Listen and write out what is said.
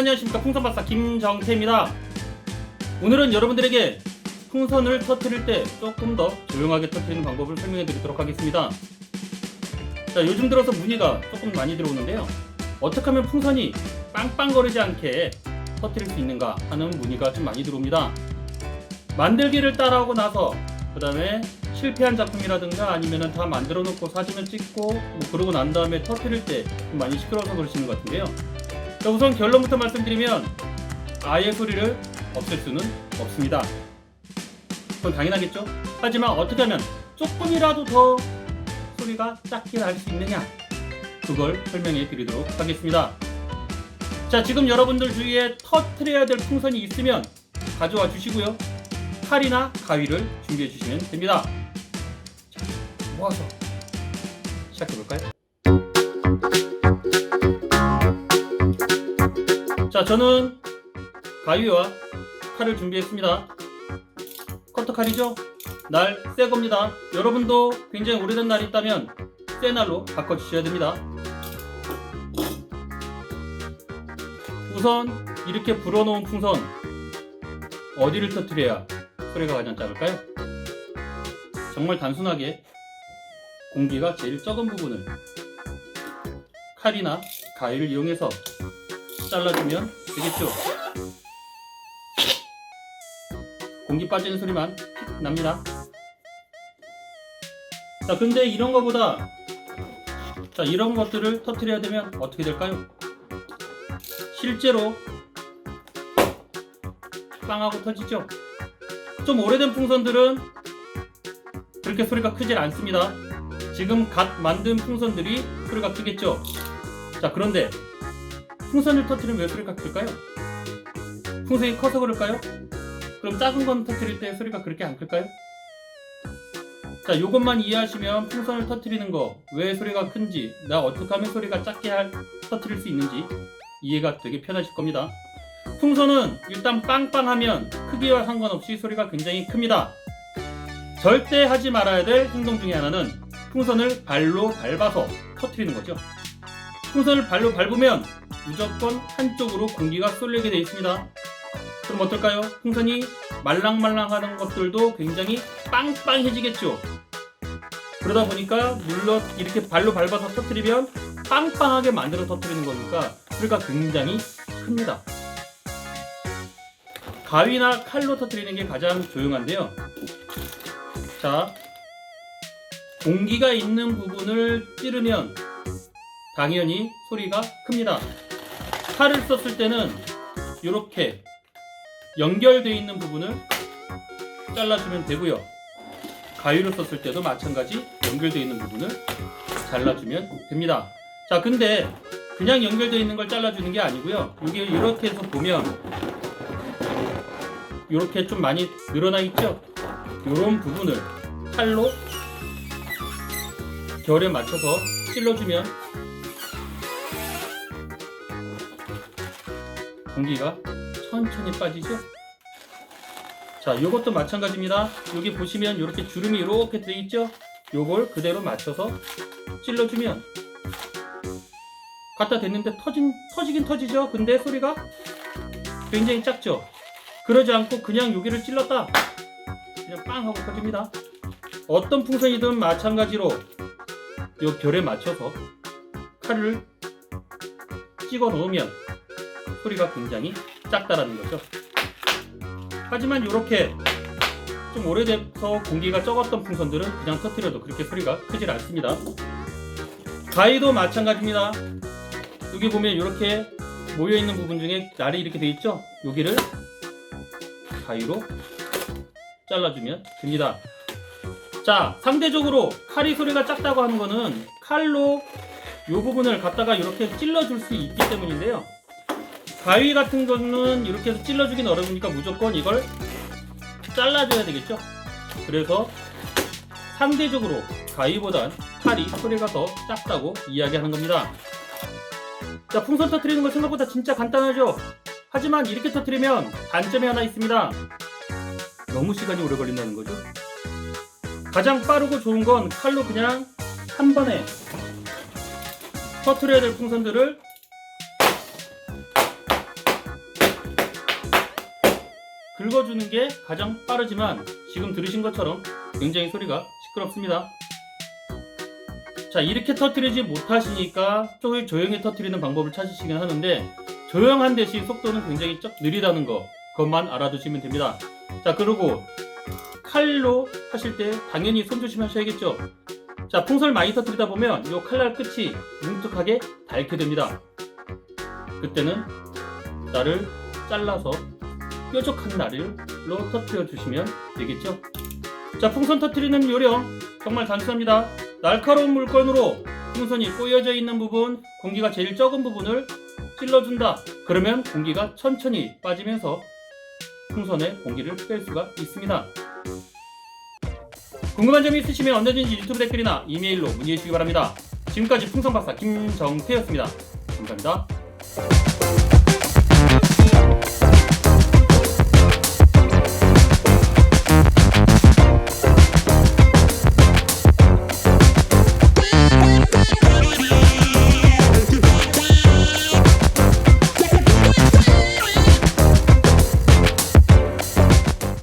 안녕하십니까. 풍선박사 김정태입니다. 오늘은 여러분들에게 풍선을 터트릴 때 조금 더 조용하게 터트리는 방법을 설명해 드리도록 하겠습니다. 자 요즘 들어서 문의가 조금 많이 들어오는데요. 어떻게 하면 풍선이 빵빵거리지 않게 터트릴 수 있는가 하는 문의가 좀 많이 들어옵니다. 만들기를 따라하고 나서 그 다음에 실패한 작품이라든가 아니면 다 만들어 놓고 사진을 찍고 뭐 그러고 난 다음에 터트릴 때좀 많이 시끄러워서 그러시는 것 같은데요 자, 우선 결론부터 말씀드리면 아예 소리를 없앨 수는 없습니다. 그건 당연하겠죠? 하지만 어떻게 하면 조금이라도 더 소리가 작게 날 수 있느냐? 그걸 설명해 드리도록 하겠습니다. 자, 지금 여러분들 주위에 터트려야 될 풍선이 있으면 가져와 주시고요. 칼이나 가위를 준비해 주시면 됩니다. 자, 모아서 시작해 볼까요? 자, 저는 가위와 칼을 준비했습니다. 커터 칼이죠? 날 새 겁니다. 여러분도 굉장히 오래된 날이 있다면 새 날로 바꿔주셔야 됩니다. 우선 이렇게 불어놓은 풍선 어디를 터트려야 소리가 가장 작을까요? 정말 단순하게 공기가 제일 적은 부분을 칼이나 가위를 이용해서 잘라주면 되겠죠. 공기 빠지는 소리만 픽 납니다. 자, 근데 이런 거보다 자, 이런 것들을 터트려야 되면 어떻게 될까요? 실제로 빵하고 터지죠? 좀 오래된 풍선들은 그렇게 소리가 크질 않습니다. 지금 갓 만든 풍선들이 소리가 크겠죠? 자, 그런데 풍선을 터트리면 왜 소리가 클까요? 풍선이 커서 그럴까요? 그럼 작은 건 터트릴 때 소리가 그렇게 안 클까요? 자, 요것만 이해하시면 풍선을 터트리는 거 왜 소리가 큰지, 나 어떻게 하면 소리가 작게 할, 터트릴 수 있는지 이해가 되게 편하실 겁니다. 풍선은 일단 빵빵하면 크기와 상관없이 소리가 굉장히 큽니다. 절대 하지 말아야 될 행동 중에 하나는 풍선을 발로 밟아서 터트리는 거죠. 풍선을 발로 밟으면 무조건 한쪽으로 공기가 쏠리게 되어 있습니다. 그럼 어떨까요? 풍선이 말랑말랑하는 것들도 굉장히 빵빵해지겠죠. 그러다 보니까 물론 이렇게 발로 밟아서 터트리면 빵빵하게 만들어 터트리는 거니까 소리가 굉장히 큽니다. 가위나 칼로 터트리는 게 가장 조용한데요. 자, 공기가 있는 부분을 찌르면 당연히 소리가 큽니다. 칼을 썼을 때는 이렇게 연결되어 있는 부분을 잘라주면 되고요. 가위로 썼을 때도 마찬가지 연결되어 있는 부분을 잘라주면 됩니다. 자, 근데 그냥 연결되어 있는 걸 잘라주는 게 아니고요. 이게 이렇게 해서 보면 이렇게 좀 많이 늘어나 있죠? 이런 부분을 칼로 결에 맞춰서 찔러주면 공기가 천천히 빠지죠? 자, 이것도 마찬가지입니다. 여기 보시면 이렇게 주름이 이렇게 되어 있죠? 요걸 그대로 맞춰서 찔러주면 갖다 댔는데 터진, 터지긴 터지죠? 근데 소리가 굉장히 작죠? 그러지 않고 그냥 여기를 찔렀다. 그냥 빵 하고 터집니다. 어떤 풍선이든 마찬가지로 요 결에 맞춰서 칼을 찍어 놓으면 소리가 굉장히 작다라는 거죠. 하지만 이렇게 좀 오래돼서 공기가 적었던 풍선들은 그냥 터트려도 그렇게 소리가 크질 않습니다. 가위도 마찬가지입니다. 여기 보면 이렇게 모여 있는 부분 중에 날이 이렇게 돼 있죠? 여기를 가위로 잘라주면 됩니다. 자, 상대적으로 칼이 소리가 작다고 하는 거는 칼로 이 부분을 갖다가 이렇게 찔러줄 수 있기 때문인데요. 가위 같은 거는 이렇게 해서 찔러주긴 어려우니까 무조건 이걸 잘라줘야 되겠죠. 그래서 상대적으로 가위보단 칼이 소리가 더 작다고 이야기하는 겁니다. 자, 풍선 터트리는 거 생각보다 진짜 간단하죠? 하지만 이렇게 터트리면 단점이 하나 있습니다. 너무 시간이 오래 걸린다는 거죠. 가장 빠르고 좋은 건 칼로 그냥 한 번에 터트려야 될 풍선들을 긁어주는 게 가장 빠르지만 지금 들으신 것처럼 굉장히 소리가 시끄럽습니다. 자 이렇게 터트리지 못하시니까 조금 조용히 터트리는 방법을 찾으시긴 하는데 조용한 대신 속도는 굉장히 쩍 느리다는 거 그것만 알아두시면 됩니다. 자 그리고 칼로 하실 때 당연히 손 조심하셔야겠죠. 자 풍선을 많이 터뜨리다 보면 이 칼날 끝이 뭉툭하게 닳게 됩니다. 그때는 날을 잘라서 뾰족한 날로 터뜨려 주시면 되겠죠. 자 풍선 터뜨리는 요령 정말 단순합니다. 날카로운 물건으로 풍선이 꼬여져 있는 부분, 공기가 제일 적은 부분을 찔러준다. 그러면 공기가 천천히 빠지면서 풍선에 공기를 뺄 수가 있습니다. 궁금한 점이 있으시면 언제든지 유튜브 댓글이나 이메일로 문의해 주시기 바랍니다. 지금까지 풍선박사 김정태였습니다. 감사합니다.